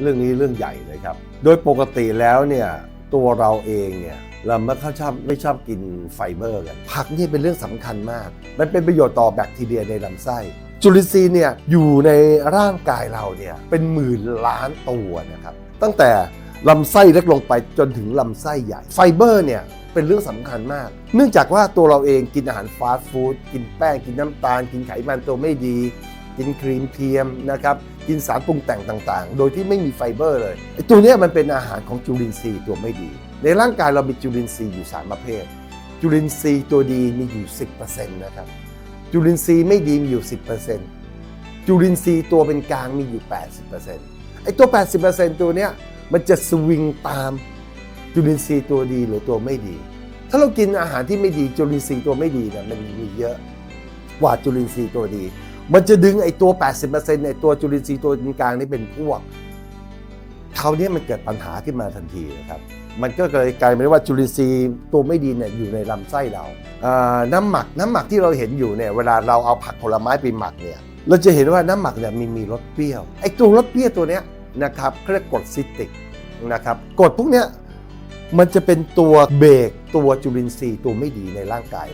เรื่องนี้เรื่องใหญ่เลยครับ โดยปกติแล้วเนี่ยตัวเราเองเนี่ยเราไม่ค่อยชอบไม่ชอบกินไฟเบอร์กันผักนี่เป็นเรื่องสำคัญมาก มันเป็นประโยชน์ต่อแบคทีเรียในลำไส้จุลินทรีย์เนี่ยอยู่ในร่างกายเราเนี่ยเป็นหมื่นล้านตัวนะครับ ตั้งแต่ลำไส้เล็กลงไปจนถึงลำไส้ใหญ่ ไฟเบอร์เนี่ยเป็นเรื่องสำคัญมาก เนื่องจากว่าตัวเราเองกินอาหารฟาสต์ฟู้ดกินแป้งกินน้ำตาล กินไขมันตัวไม่ดี กินครีมเทียมนะครับ กินสารปรุงแต่งต่างๆ โดยที่ไม่มีไฟเบอร์เลยตัวนี้มันเป็นอาหารของจุลินทรีย์ตัวไม่ดี ในร่างกายเรามีจุลินทรีย์อยู่ 3 ประเภท จุลินทรีย์ตัวดีมีอยู่ 10%นะครับจุลินทรีย์ไม่ดีมีอยู่ 10%จุลินทรีย์ตัวเป็นกลางมีอยู่ 80%ไอ้ตัว 80%ตัวเนี้ยมันจะสวิงตามจุลินทรีย์ตัวดีหรือตัวไม่ดี ถ้าเรากินอาหารที่ไม่ดีจุลินทรีย์ตัวไม่ดีเนี่ยมันมีเยอะกว่าจุลินทรีย์ตัวดี มันจะดึงไอ้ตัว 80%ไอ้ตัวจุลินทรีย์ตัวกลางนี่เป็นพวกคราวนี้มันเกิดปัญหาขึ้นมาทันทีนะครับ มันก็เลยกลายเป็นว่าจุลินทรีย์ตัวไม่ดีเนี่ยอยู่ในลำไส้เรา น้ำหมักน้ำหมักที่เราเห็นอยู่เนี่ยเวลาเราเอาผักผลไม้ไปหมักเนี่ยเราจะเห็นว่าน้ำหมักเนี่ยมีมีรสเปรี้ยวไอ้ตัวรสเปรี้ยวตัวเนี้ยนะครับเขาเรียกกรดซิตริกนะครับกรดพวกเนี้ยมันจะเป็นตัวเบรกตัวจุลินทรีย์ตัวไม่ดีในร่างกาย